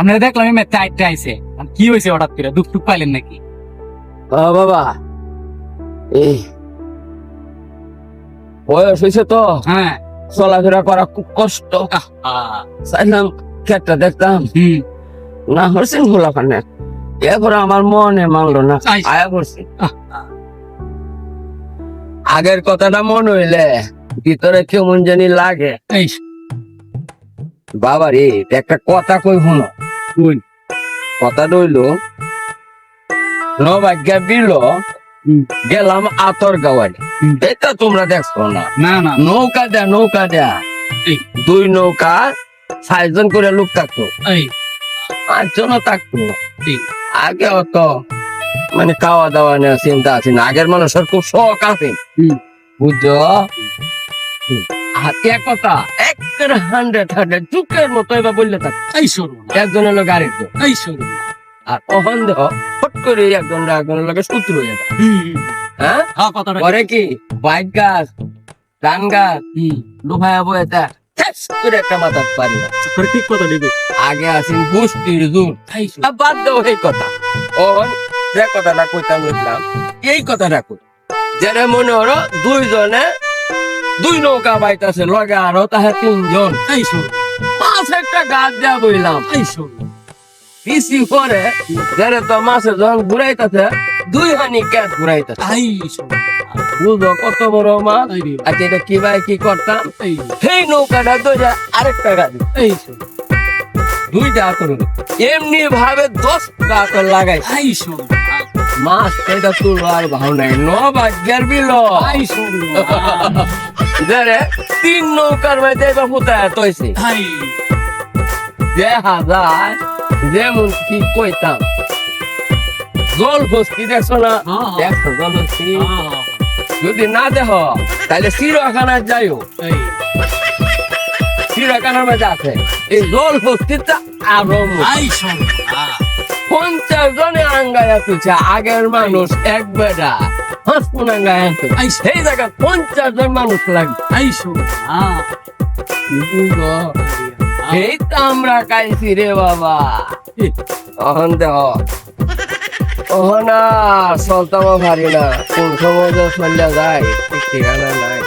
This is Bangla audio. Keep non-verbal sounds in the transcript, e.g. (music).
আপনারা দেখলাম এই মেতে আইতে আইছে। কি হয়েছে হঠাৎ করে? দুঃখ টুক পাইলেন নাকি? বাবা এই। বয়স হয়েছে তো। হ্যাঁ। চলাফেরা করা খুব কষ্ট। চাইলাম ক্ষেতটা দেখতাম। না এরপরে আমার মনে মানলো না। আয়া করছি আগের কথাটা মনে হইলে ভিতরে কেমন জানি লাগে। বাবা রে একটা কথা কই শুনো। শুন। কথা রইল নবাগ্যা বিল। গেলাম আতর এটা তোমরা দেখছ না। না না। নৌকা দেয়া নৌকা দেয়া। দুই নৌকা সাতজন করে লোক থাকতো। পাঁচজনও থাকতো। আগে অত মানে খাওয়া দাওয়া নিয়ে চিন্তা আছে না। আগের মানুষের খুব শখ আছে। বুঝছ? কথা একের হান্ড্রেড হান্ড্রেড চুকের মতো এবার বললে থাক এই শুনুন একজন হলো গাড়িতে এই শুনুন আর অহন দেহ ফট করে একজন একজনের লগে সূত্র হয়ে যায়। হ্যাঁ? পরে কি? বাইক গাছ ধান গাছ লোভায়া বয়ে তা করে একটা মাথার পারি ঠিক কথা আগে আছেন গোষ্ঠীর জোর বাদ দাও এই কথা। ওহন যে কথাটা কইতাম এই কথাটা কই? যেটা মনে হলো দুইজনে দুই নৌকা বাইতাছে লগে আরও তাহে তিনজন। এই শুনুন মাছ একটা গাছ দেয়া বইলাম এই শুনুন পিসি করে যেটা তো মাছে যখন ঘুরাইতেছে দুই হানি ক্যাট ঘুরাইতেছে। এই শুনুন বুঝো কত বড় মাছ? আচ্ছা এটা কি ভাই কি করতাম? সেই নৌকাটা ধরে আরেকটা গাছ এই শুনুন দুইটা আতর এমনি ভাবে দশটা আতর লাগাই এই শুনুন মাছ এটা তুলো আর ভাও নাই ন ভাগ্যের বিল। (laughs) যারে তিন নৌকার মধ্যে এবার তৈছে যে হাজার যেমন কি কইতাম। জল বস্তি দেখছ না? হ্যাঁ। দেখছ জল বস্তি যদি না দেখ তাহলে চিড়খানায় যাইও। এই। মধ্যে আছে। এই জল বস্তিটা আরও পঞ্চাশ জনে আঙ্গায় তুলছে আগের মানুষ এক বেড়া। হাসপুন আঙ্গায় আনতো সেই জায়গায় পঞ্চাশ জন মানুষ লাগবে বুঝলো? এই তো আমরা খাইছি রে বাবা অহন দেহ অহনা চলতাম পারি না কোন সময় যে চলে যায় ঠিকানা নাই